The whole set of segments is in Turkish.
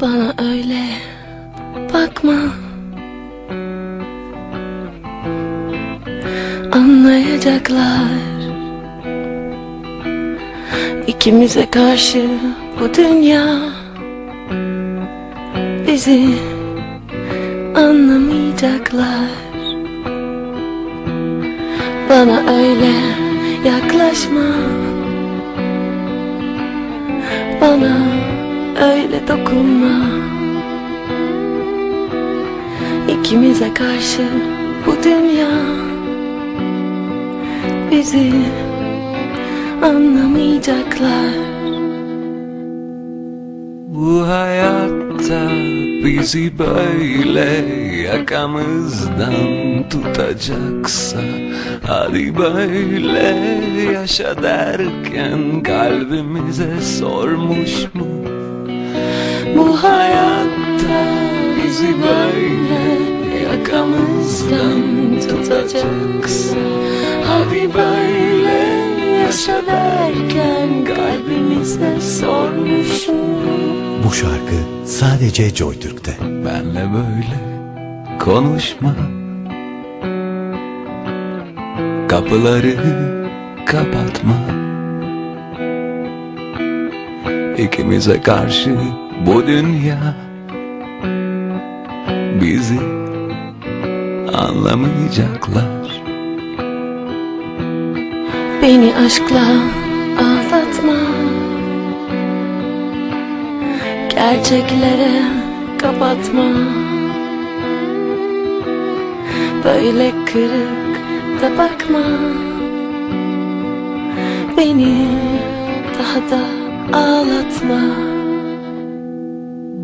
Bana öyle bakma. Anlayacaklar. İkimize karşı bu dünya Bizi anlamayacaklar. Bana öyle yaklaşma. Bana öyle dokunma İkimize karşı bu dünya Bizi anlamayacaklar Bu hayatta bizi böyle yakamızdan tutacaksa Hadi böyle yaşa derken kalbimize sormuş mu? Bu hayatta bizi böyle yakamızdan tutacaksa Hadi böyle yaşa derken kalbimize sormuşum Bu şarkı sadece JoyTürk'te. Benle böyle konuşma. Kapıları kapatma. İkimize karşı bu dünya Bizi anlamayacaklar. Beni aşkla aldatma. Gerçeklere kapatma. Böyle kırık da bakma. Beni daha da ağlatma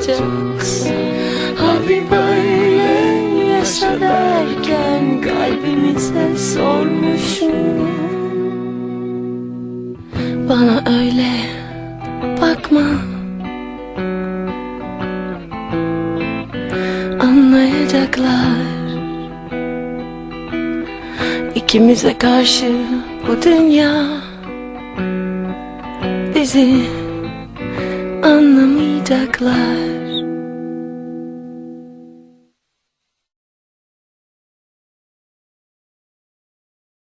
tutacaksa Hadi böyle yaşa derken kalbimize sormuşum. Bana öyle bakma. Anlayacaklar. İkimize karşı bu dünya Bizi anlamayacaklar